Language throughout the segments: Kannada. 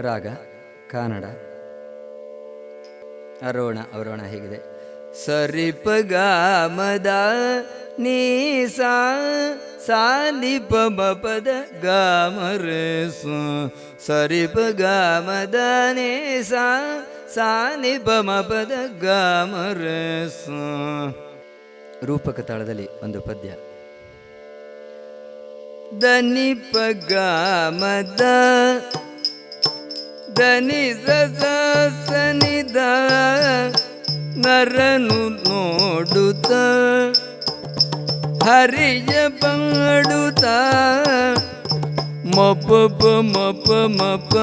ರಾಗ, ಕನ್ನಡ ಅರೋಣ ಅವರೋಣ ಹೇಗಿದೆ. ಸರಿಪ ಗಾಮದ ನೀ ಸಾ ಸಾಲಿಪ ಮಪದ ಗಾಮರ ಸರಿಪ ಗಾಮದ ನೀ ಸಾ ಸಾಲಿಪ ಮಪದ ಗಾಮರ ರೂಪಕ ತಾಳದಲ್ಲಿ ಒಂದು ಪದ್ಯ. ದನಿ ಪಗಾಮದ ದನಿ ಸನಿದ ನರನು ನೋಡುತ್ತ ಹರಿಯ ಪಡುತ್ತ ಮಪ ಪ ಮಪ ಮಪ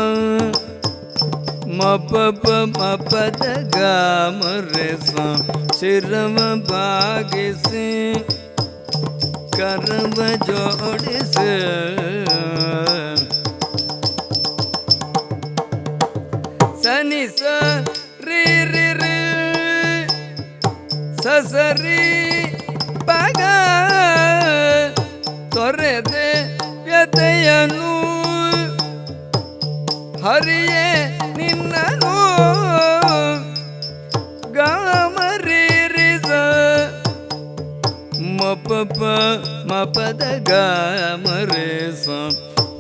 ಮಪ ಪ ಮಪದ ಗಾಮರೆ ಶಿರವ ಭಾಗಿಸಿ ಸ, ರೀ, ರಿ ರಿ. ಸಸರಿ ಪಗ. ತೊರೆದೆ ವ್ಯತೆಯನು. ಹರಿಯೇ ನಿನ್ನನು. ಗಾಮರೀರಿಸ ಮಪ ಮಪದ ಗಾಮರೇಸ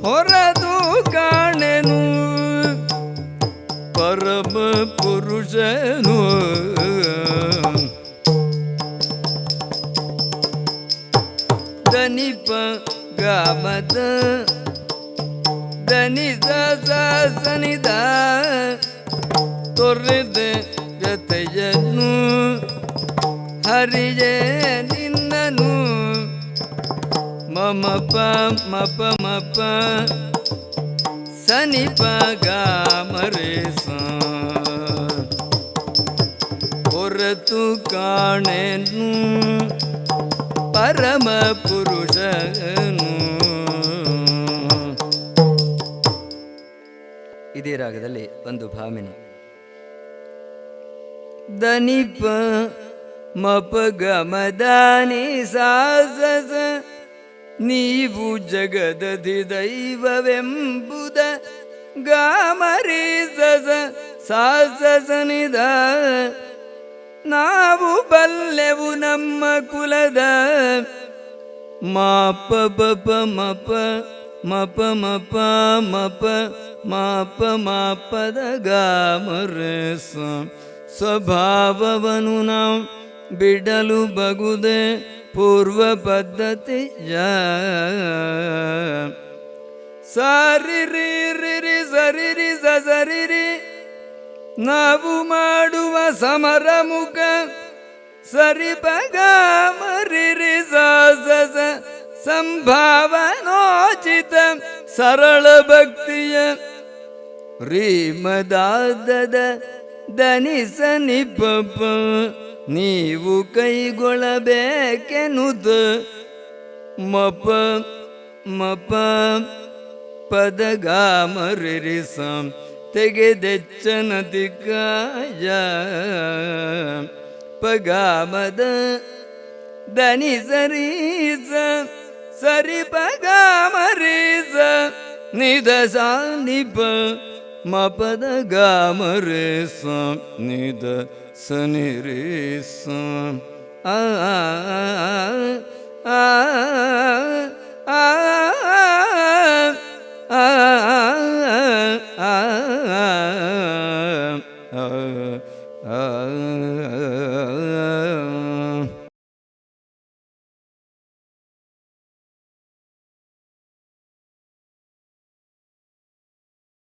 ಹೊರದು ಕಾಣೆನು. ಪರಮ ಪುರುಷನು. ದನಿಪ ಗಮದ ದನಿದ ಸನಿದ ತೊರೆದ ಜತೆಯನ್ನು ಹರಿಯೇ ನಿನ್ನನು. ಮಮ ಪ, ಮಪ ಮಪ, ಸನಿಪ ಗಾಮರೆ ಹೊರತು ಕಾಣೆನು, ಪರಮ ಪುರುಷನು. ಇದೇ ರಾಗದಲ್ಲಿ ಒಂದು ಭಾಮಿನಿ. ದನಿಪ ಮಪ ಗಮದಾನಿ ಸಾಸಸ, ನೀವು ಜಗದಧಿ ದೈವವೆಂಬುದ ಗಾಮರಿ ಸಸ, ಸಾಸಸನಿದ ಬಲ್ಲೆವು ನಮ್ಮ ಕುಲದ. ಮಾಪ ಬಪ ಮಪ ಮಪ ಮಪ ಮಪ ಮಾಪ ಮಾಪದ ಗಾಮರ ಸ್ವಭಾವವನು ನಾವು ಬಿಡಲು ಬಗುದೆ ಪೂರ್ವ ಪದ್ಧತಿ ಸಾರಿ, ರೀ, ರಿ ಸರಿ, ರಿ, ಸ, ಸರಿ ನಾವು ಮಾಡುವ ಸಮರ ಮುಖ ಸರಿ ಪಗ ಸಾಸ ಸಂಭಾವನೋಚಿತ ಸರಳ ಭಕ್ತಿಯ ರೀಮದಾದದ ದನಿಸ ನಿಪಪ ನೀವು ಕೈಗೊಳ್ಳಬೇಕೆನುದ ಮಪ ಮಪ ಪದಗಾಮರಿರಿಸ ತೆಗೆದೆಚ್ಚನ ದಿಗ್ಗಾಯ ಪಗಾಮದ ದನಿ ಸರೀಸ ಸರಿ ಪಗಾಮರೀಸ ನಿಧ ಸಾನಿಪ ಮಪದ ಗಾಮರೇಸ ನಿಧ ಸನಿರೀಸ ಆ ಆ ಆ ಆ